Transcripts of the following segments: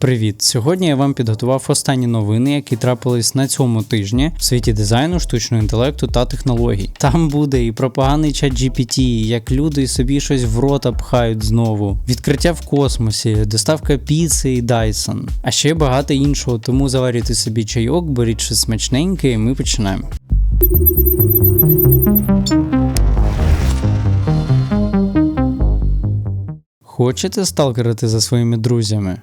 Привіт! Сьогодні я вам підготував останні новини, які трапились на цьому тижні в світі дизайну, штучного інтелекту та технологій. Там буде і про поганий чат GPT, як люди собі щось в рота пхають знову, відкриття в космосі, доставка піци і Dyson, а ще багато іншого. Тому заварюйте собі чайок, беріть щось смачненьке, і ми починаємо. Хочете сталкерити за своїми друзями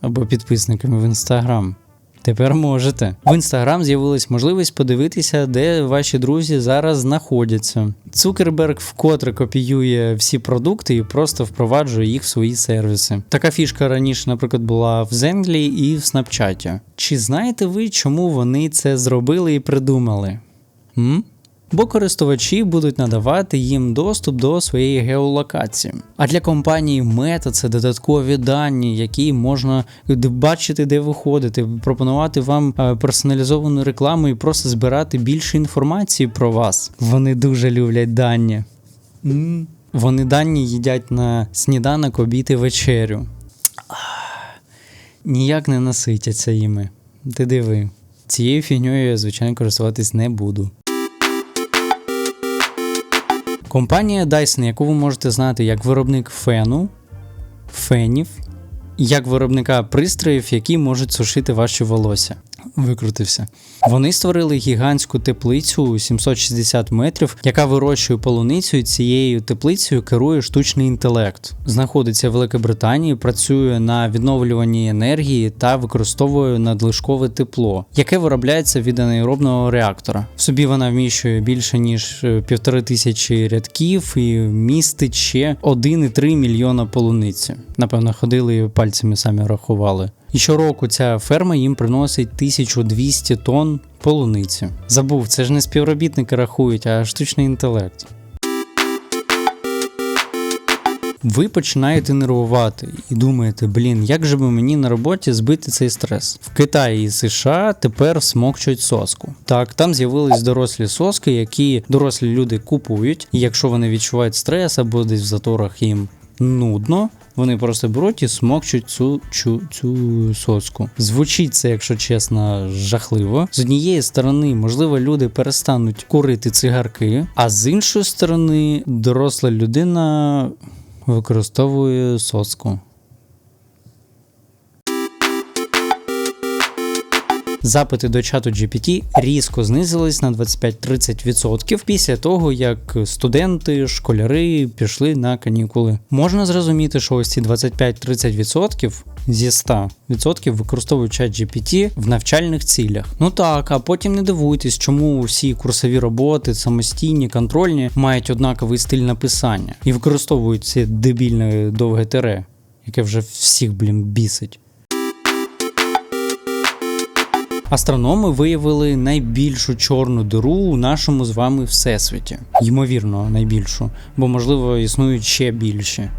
або підписниками в інстаграм? Тепер можете. В інстаграм з'явилась можливість подивитися, де ваші друзі зараз знаходяться. Цукерберг вкотре копіює всі продукти і просто впроваджує їх в свої сервіси. Така фішка раніше, наприклад, була в Зенглі і в Снапчаті. Чи знаєте ви, чому вони це зробили і придумали? М? Бо користувачі будуть надавати їм доступ до своєї геолокації. А для компанії Meta це додаткові дані, які можна бачити, де ви ходите, пропонувати вам е, персоналізовану рекламу і просто збирати більше інформації про вас. Вони дуже люблять дані. Вони дані їдять на сніданок, обід і вечерю. Ніяк не наситяться іми. Ти диви. Цією фігньою я, звичайно, користуватись не буду. Компанія Dyson, яку ви можете знати як виробник фену, фенів, як виробника пристроїв, які можуть сушити ваші волосся. Викрутився. Вони створили гігантську теплицю 760 метрів, яка вирощує полуницю. і Цією теплицею керує штучний інтелект. Знаходиться в Великобританії, працює на відновлюванні енергії та використовує надлишкове тепло, яке виробляється від анаеробного реактора. В собі вона вміщує більше ніж е, півтори тисячі рядків і містить ще 1,3 мільйона полуниці. Напевно, ходили і пальцями самі рахували. І щороку ця ферма їм приносить 1200 тонн полуниці. Забув, це ж не співробітники рахують, а штучний інтелект. Ви починаєте нервувати і думаєте, блін, як же би мені на роботі збити цей стрес? В Китаї і США тепер смокчуть соску. Так, там з'явились дорослі соски, які дорослі люди купують, і якщо вони відчувають стрес або десь в заторах їм нудно, вони просто беруть і смокчуть цю, цю, цю соску. Звучить це, якщо чесно, жахливо. З однієї сторони, можливо, люди перестануть курити цигарки, а з іншої сторони, доросла людина використовує соску. Запити до чату GPT різко знизились на 25-30% після того, як студенти, школяри пішли на канікули. Можна зрозуміти, що ось ці 25-30% зі 100% використовують чат GPT в навчальних цілях. Ну так, а потім не дивуйтесь, чому всі курсові роботи, самостійні, контрольні мають однаковий стиль написання і використовують це дебільне довге тире, яке вже всіх, блін, бісить. Астрономи виявили найбільшу чорну диру у нашому з вами всесвіті. Ймовірно, найбільшу, бо можливо існують ще більші.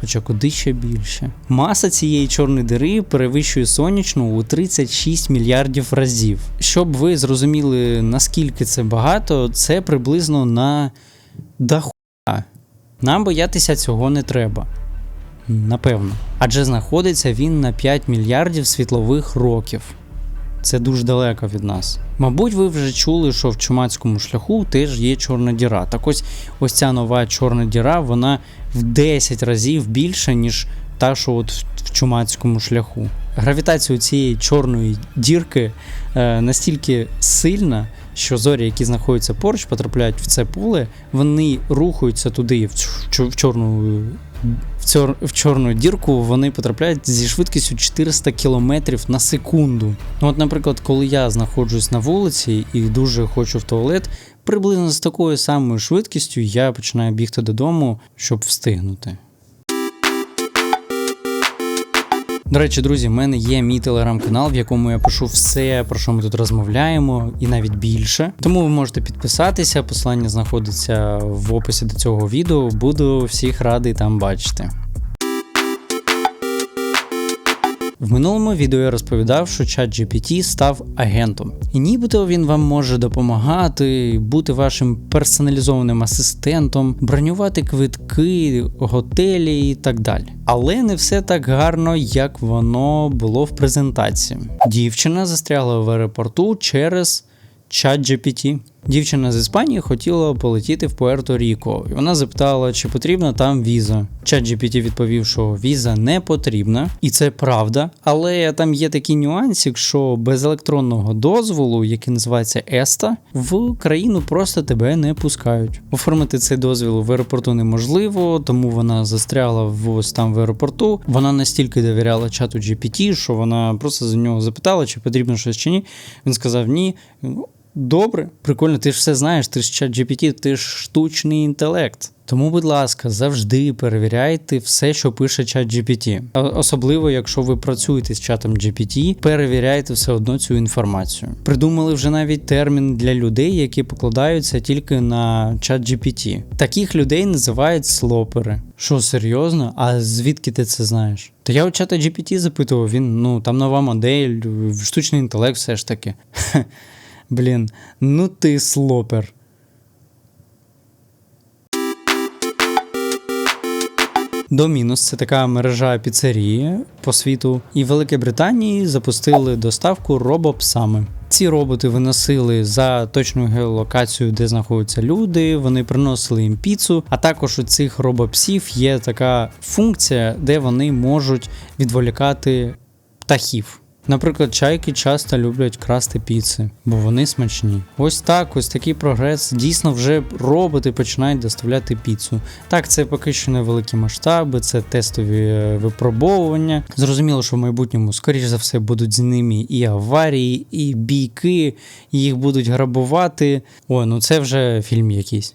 Хоча куди ще більше. Маса цієї чорної дири перевищує сонячну у 36 мільярдів разів. Щоб ви зрозуміли, наскільки це багато, це приблизно на дахуя. Нам боятися цього не треба. Напевно. Адже знаходиться він на 5 мільярдів світлових років. Це дуже далеко від нас. Мабуть, ви вже чули, що в чумацькому шляху теж є чорна діра. Так ось ось ця нова чорна діра, вона в 10 разів більша, ніж та, що от в чумацькому шляху. Гравітація цієї чорної дірки е, настільки сильна, що зорі, які знаходяться поруч, потрапляють в це поле, вони рухаються туди, в, чорну. Цьор, в чорну дірку вони потрапляють зі швидкістю 400 км на секунду. Ну, от, наприклад, коли я знаходжусь на вулиці і дуже хочу в туалет, приблизно з такою самою швидкістю я починаю бігти додому, щоб встигнути. До речі, друзі, в мене є мій телеграм-канал, в якому я пишу все, про що ми тут розмовляємо, і навіть більше. Тому ви можете підписатися, посилання знаходиться в описі до цього відео. Буду всіх радий там бачити. В минулому відео я розповідав, що чат GPT став агентом, і нібито він вам може допомагати, бути вашим персоналізованим асистентом, бронювати квитки, готелі і так далі. Але не все так гарно, як воно було в презентації. Дівчина застрягла в аеропорту через чат GPT. Дівчина з Іспанії хотіла полетіти в Пуерто Ріко, і вона запитала, чи потрібна там віза. Чат GPT відповів, що віза не потрібна, і це правда. Але там є такий нюансик, що без електронного дозволу, який називається ЕСТА, в країну просто тебе не пускають. Оформити цей дозвіл в аеропорту неможливо, тому вона застрягла в ось там в аеропорту. Вона настільки довіряла чату GPT, що вона просто за нього запитала, чи потрібно щось чи ні. Він сказав ні. Добре, прикольно, ти ж все знаєш, ти ж чат GPT, ти ж штучний інтелект. Тому, будь ласка, завжди перевіряйте все, що пише чат GPT. Особливо, якщо ви працюєте з чатом GPT, перевіряйте все одно цю інформацію. Придумали вже навіть термін для людей, які покладаються тільки на чат GPT. Таких людей називають слопери. Що серйозно? А звідки ти це знаєш? То я у чата GPT запитував, він ну там нова модель, штучний інтелект, все ж таки. Блін, ну ти слопер. Домінус це така мережа піцерії по світу, і в Великій Британії запустили доставку робопсами. Ці роботи виносили за точну геолокацію, де знаходяться люди. Вони приносили їм піцу. А також у цих робопсів є така функція, де вони можуть відволікати птахів. Наприклад, чайки часто люблять красти піци, бо вони смачні. Ось так, ось такий прогрес. Дійсно, вже роботи починають доставляти піцу. Так, це поки що невеликі масштаби, це тестові е, випробовування. Зрозуміло, що в майбутньому, скоріш за все, будуть з ними і аварії, і бійки, їх будуть грабувати. О, ну це вже фільм якийсь.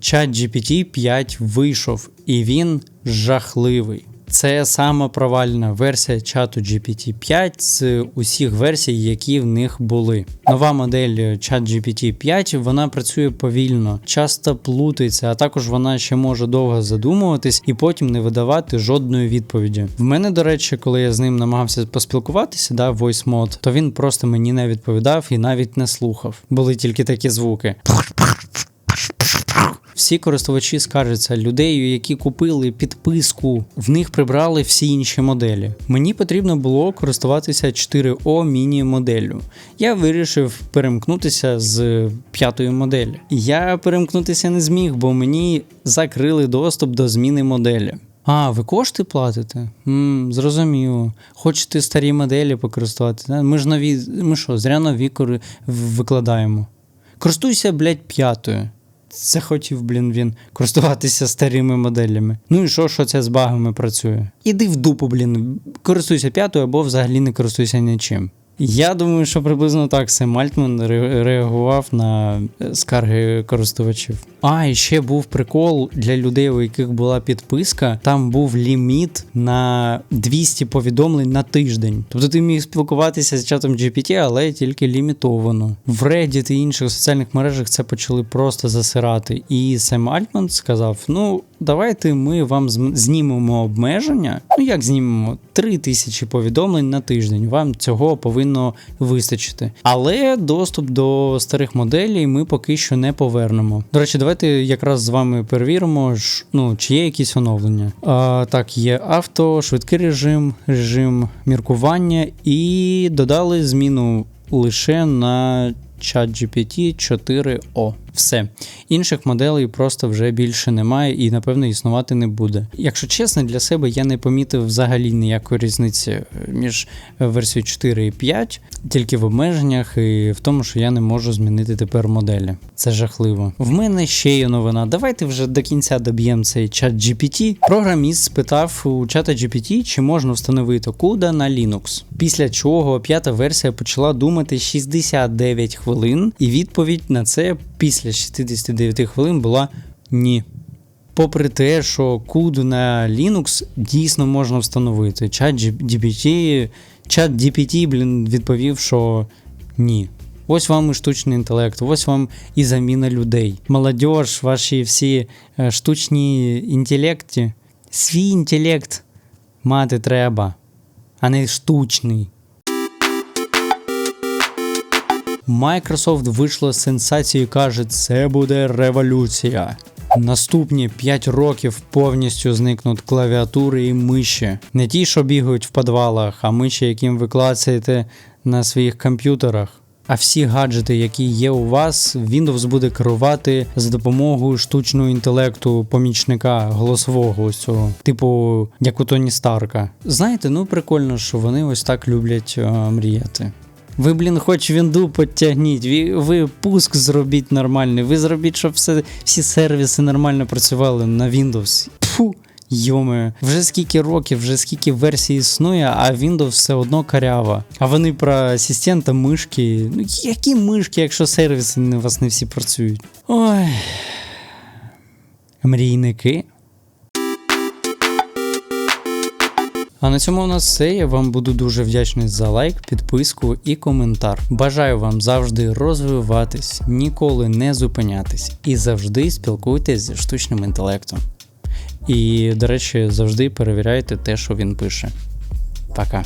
Чат GPT 5 вийшов, і він жахливий. Це сама провальна версія чату GPT-5 з усіх версій, які в них були. Нова модель чат GPT-5 вона працює повільно, часто плутається, а також вона ще може довго задумуватись і потім не видавати жодної відповіді. В мене, до речі, коли я з ним намагався поспілкуватися, да, voice mode, то він просто мені не відповідав і навіть не слухав. Були тільки такі звуки. Всі користувачі скаржаться людей, які купили підписку, в них прибрали всі інші моделі. Мені потрібно було користуватися 4О міні-моделлю. Я вирішив перемкнутися з п'ятої моделі. Я перемкнутися не зміг, бо мені закрили доступ до зміни моделі. А, ви кошти платите? М, Зрозуміло. Хочете старі моделі покористуватися? Ми ж нові, ми що, зря нові викладаємо. Користуйся, блядь, п'ятою захотів, блін, він користуватися старими моделями. Ну і що, що це з багами працює? Іди в дупу, блін, користуйся п'ятою або взагалі не користуйся нічим. Я думаю, що приблизно так Сем Альтман реагував на е, скарги користувачів. А, і ще був прикол для людей, у яких була підписка. Там був ліміт на 200 повідомлень на тиждень. Тобто ти міг спілкуватися з чатом GPT, але тільки лімітовано. В Reddit і інших соціальних мережах це почали просто засирати. І Сем Альтман сказав: ну. Давайте ми вам знімемо обмеження. Ну як знімемо? 3 тисячі повідомлень на тиждень. Вам цього повинно вистачити. Але доступ до старих моделей ми поки що не повернемо. До речі, давайте якраз з вами перевіримо, ну, чи є якісь оновлення. А, Так, є авто, швидкий режим, режим міркування і додали зміну лише на ChatGPT 4O. Все. Інших моделей просто вже більше немає і, напевно, існувати не буде. Якщо чесно, для себе я не помітив взагалі ніякої різниці е, між версією 4 і 5, тільки в обмеженнях і в тому, що я не можу змінити тепер моделі. Це жахливо. В мене ще є новина. Давайте вже до кінця доб'ємо цей чат GPT. Програміст спитав у чата GPT, чи можна встановити CUDA на Linux. Після чого п'ята версія почала думати 69 хвилин, і відповідь на це після після 69 хвилин була ні. Попри те, що CUDA на Linux дійсно можна встановити. Чат GPT, чат GPT блін, відповів, що ні. Ось вам і штучний інтелект, ось вам і заміна людей. Молодіж, ваші всі е, штучні інтелекти, свій інтелект мати треба, а не штучний. Microsoft вийшло з сенсацією і каже, це буде революція. Наступні 5 років повністю зникнуть клавіатури і миші. Не ті, що бігають в підвалах, а миші, яким ви клацаєте на своїх комп'ютерах. А всі гаджети, які є у вас, Windows буде керувати за допомогою штучного інтелекту помічника голосового ось цього, типу як у Тоні Старка. Знаєте, ну прикольно, що вони ось так люблять е, мріяти. Ви, блін, хоч вінду підтягніть, ви, ви пуск зробіть нормальний, ви зробіть, щоб все, всі сервіси нормально працювали на Windows. Фу, йоме, вже скільки років, вже скільки версій існує, а Windows все одно карява. А вони про асистента мишки. Ну які мишки, якщо сервіси у вас не всі працюють? Ой. Мрійники. А на цьому у нас все. Я вам буду дуже вдячний за лайк, підписку і коментар. Бажаю вам завжди розвиватись, ніколи не зупинятись і завжди спілкуйтесь зі штучним інтелектом. І, до речі, завжди перевіряйте те, що він пише. Пока.